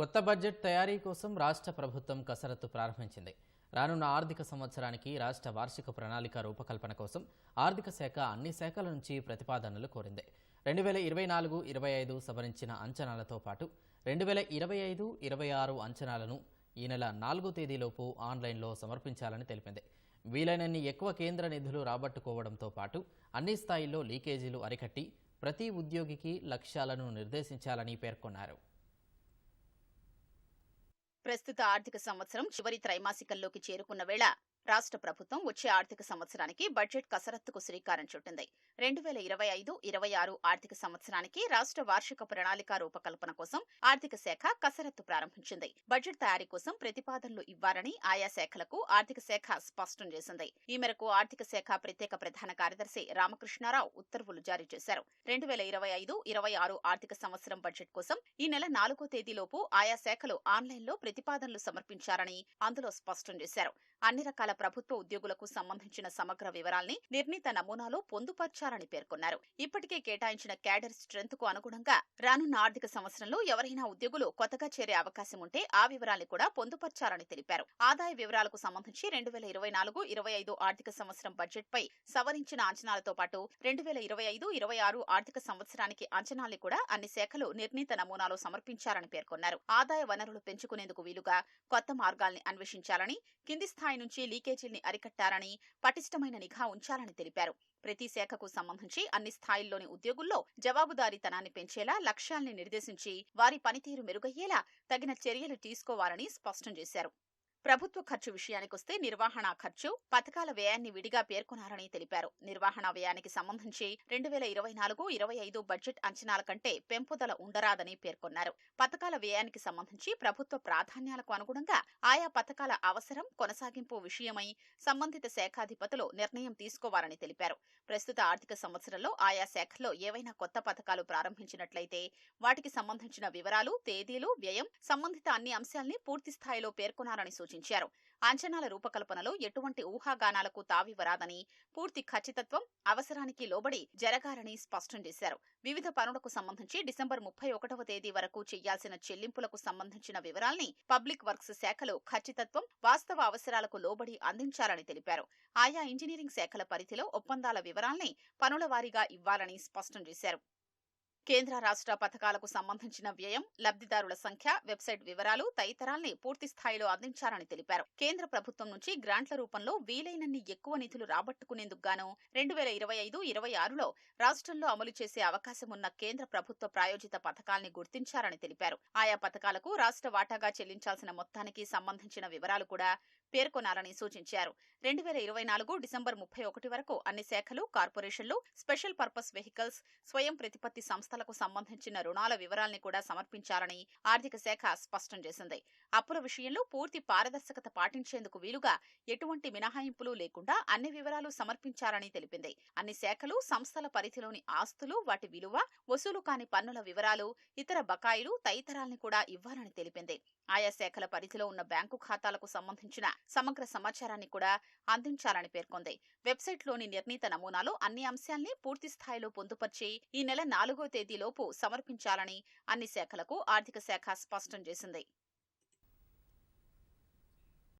కొత్త బడ్జెట్ తయారీ కోసం రాష్ట్ర ప్రభుత్వం కసరత్తు ప్రారంభించింది. రానున్న ఆర్థిక సంవత్సరానికి రాష్ట్ర వార్షిక ప్రణాళిక రూపకల్పన కోసం ఆర్థిక శాఖ అన్ని శాఖల నుంచి ప్రతిపాదనలు కోరింది. రెండు వేల ఇరవై నాలుగు ఇరవై ఐదు సవరించిన అంచనాలతో పాటు రెండు వేల ఇరవై ఐదు ఇరవై ఆరు అంచనాలను ఈ నెల నాలుగో తేదీలోపు ఆన్లైన్లో సమర్పించాలని తెలిపింది. వీలైనన్ని ఎక్కువ కేంద్ర నిధులు రాబట్టుకోవడంతో పాటు అన్ని స్థాయిల్లో లీకేజీలు అరికట్టి ప్రతి ఉద్యోగికి లక్ష్యాలను నిర్దేశించాలని పేర్కొన్నారు. ప్రస్తుత ఆర్థిక సంవత్సరం చివరి త్రైమాసికంలోకి చేరుకున్న వేళ రాష్ట్ర ప్రభుత్వం వచ్చే ఆర్థిక సంవత్సరానికి బడ్జెట్ కసరత్తుకు శ్రీకారం చుట్టింది. రెండు వేల ఇరవై ఐదు ఇరవై ఆరు ఆర్థిక సంవత్సరానికి రాష్ట్ర వార్షిక ప్రణాళిక రూపకల్పన కోసం ఆర్థిక శాఖ కసరత్తు ప్రారంభించింది. బడ్జెట్ తయారీ కోసం ప్రతిపాదనలు ఇవ్వాలని ఆయా శాఖలకు ఆర్థిక శాఖ స్పష్టం చేసింది. ఈ మేరకు ఆర్థిక శాఖ ప్రత్యేక ప్రధాన కార్యదర్శి రామకృష్ణారావు ఉత్తర్వులు జారీ చేశారు. రెండు వేల ఇరవై ఐదు ఇరవై ఆరు ఆర్థిక సంవత్సరం బడ్జెట్ కోసం ఈ నెల నాలుగో తేదీలోపు ఆయా శాఖలు ఆన్లైన్లో ప్రతిపాదనలు సమర్పించారని అందులో స్పష్టం చేశారు. అన్ని రకాల ప్రభుత్వ ఉద్యోగులకు సంబంధించిన సమగ్ర వివరాల్ని నిర్ణీత నమూనాలో పొందుపర్చాలని పేర్కొన్నారు. ఇప్పటికే కేటాయించిన క్యాడర్ స్ట్రెంత్కు అనుగుణంగా రానున్న ఆర్థిక సంవత్సరంలో ఎవరైనా ఉద్యోగులు కొత్తగా చేరే అవకాశం ఉంటే ఆ వివరాల్ని కూడా పొందుపర్చాలని తెలిపారు. ఆదాయ వివరాలకు సంబంధించి రెండు వేల ఇరవై నాలుగు ఇరవై ఐదు ఆర్థిక సంవత్సరం బడ్జెట్ పై సవరించిన అంచనాలతో పాటు రెండు వేల ఇరవై ఐదు ఇరవై ఆరు ఆర్థిక సంవత్సరానికి అంచనాల్ని కూడా అన్ని శాఖలు నిర్ణీత నమూనాలో సమర్పించారని పేర్కొన్నారు. ఆదాయ వనరులు పెంచుకునేందుకు వీలుగా కొత్త మార్గాల్ని అన్వేషించాలని కింది స్థాయి నుంచి లీకేజీల్ని అరికట్టారని పటిష్టమైన నిఘా ఉంచాలని తెలిపారు. ప్రతి శాఖకు సంబంధించి అన్ని స్థాయిల్లోని ఉద్యోగుల్లో జవాబుదారీతనాన్ని పెంచేలా లక్ష్యాల్ని నిర్దేశించి వారి పనితీరు మెరుగయ్యేలా తగిన చర్యలు తీసుకోవాలని స్పష్టం చేశారు. ప్రభుత్వ ఖర్చు విషయానికొస్తే నిర్వహణ ఖర్చు పథకాల వ్యయాన్ని విడిగా పేర్కొన్నారని తెలిపారు. నిర్వహణ వ్యయానికి సంబంధించి రెండు వేల ఇరవై నాలుగు ఇరవై ఐదు బడ్జెట్ అంచనాల కంటే పెంపుదల ఉండరాదని పేర్కొన్నారు. పథకాల వ్యయానికి సంబంధించి ప్రభుత్వ ప్రాధాన్యాలకు అనుగుణంగా ఆయా పథకాల అవసరం కొనసాగింపు విషయమై సంబంధిత శాఖాధిపతులు నిర్ణయం తీసుకోవాలని తెలిపారు. ప్రస్తుత ఆర్థిక సంవత్సరంలో ఆయా శాఖల్లో ఏవైనా కొత్త పథకాలు ప్రారంభించినట్లయితే వాటికి సంబంధించిన వివరాలు తేదీలు వ్యయం సంబంధిత అన్ని అంశాల్ని పూర్తి స్థాయిలో పేర్కొనాలని సూచించారు. అంచనాల రూపకల్పనలో ఎటువంటి ఊహాగానాలకు తావివరాదని పూర్తి ఖచ్చితత్వం అవసరానికి లోబడి జరగాలని స్పష్టం చేశారు. వివిధ పనులకు సంబంధించి డిసెంబర్ ముప్పై ఒకటవ తేదీ వరకు చేయాల్సిన చెల్లింపులకు సంబంధించిన వివరాల్ని పబ్లిక్ వర్క్స్ శాఖలో ఖచ్చితత్వం వాస్తవ అవసరాలకు లోబడి అందించాలని తెలిపారు. ఆయా ఇంజనీరింగ్ శాఖల పరిధిలో ఒప్పందాల వివరాల్ని పనుల వారీగా ఇవ్వాలని స్పష్టం చేశారు. కేంద్ర రాష్ట్ర పథకాలకు సంబంధించిన వ్యయం లబ్ధిదారుల సంఖ్య వెబ్సైట్ వివరాలు తదితరాల్ని పూర్తి స్థాయిలో అందించారని తెలిపారు. కేంద్ర ప్రభుత్వం నుంచి గ్రాంట్ల రూపంలో వీలైనన్ని ఎక్కువ నిధులు రాబట్టుకునేందుకు గాను రెండు వేల ఇరవై ఐదు ఇరవై ఆరులో రాష్ట్రంలో అమలు చేసే అవకాశం ఉన్న కేంద్ర ప్రభుత్వ ప్రాయోజిత పథకాల్ని గుర్తించారని తెలిపారు. ఆయా పథకాలకు రాష్ట్ర వాటాగా చెల్లించాల్సిన మొత్తానికి సంబంధించిన వివరాలు కూడా పేర్కొనాలని సూచించారు. రెండు వేల ఇరవై నాలుగు డిసెంబర్ ముప్పై ఒకటి వరకు అన్ని శాఖలు కార్పొరేషన్లు స్పెషల్ పర్పస్ వెహికల్స్ స్వయం ప్రతిపత్తి సంస్థలకు సంబంధించిన రుణాల వివరాల్ని కూడా సమర్పించాలని ఆర్థిక శాఖ స్పష్టం చేసింది. అప్పుల విషయంలో పూర్తి పారదర్శకత పాటించేందుకు వీలుగా ఎటువంటి మినహాయింపులు లేకుండా అన్ని వివరాలు సమర్పించాలని తెలిపింది. అన్ని శాఖలు సంస్థల పరిధిలోని ఆస్తులు వాటి విలువ వసూలు కాని పన్నుల వివరాలు ఇతర బకాయిలు తదితరాల్ని కూడా ఇవ్వాలని తెలిపింది. ఆయా శాఖల పరిధిలో ఉన్న బ్యాంకు ఖాతాలకు సంబంధించిన సమగ్ర సమాచారాన్ని కూడా అందించాలని పేర్కొంది. వెబ్సైట్లోని నిర్ణీత నమూనాలో అన్ని అంశాల్ని పూర్తి స్థాయిలో పొందుపర్చి ఈ నెల నాలుగో తేదీ తేదీలోపు సమర్పించాలని అన్ని శాఖలకు ఆర్థిక శాఖ స్పష్టం చేసింది.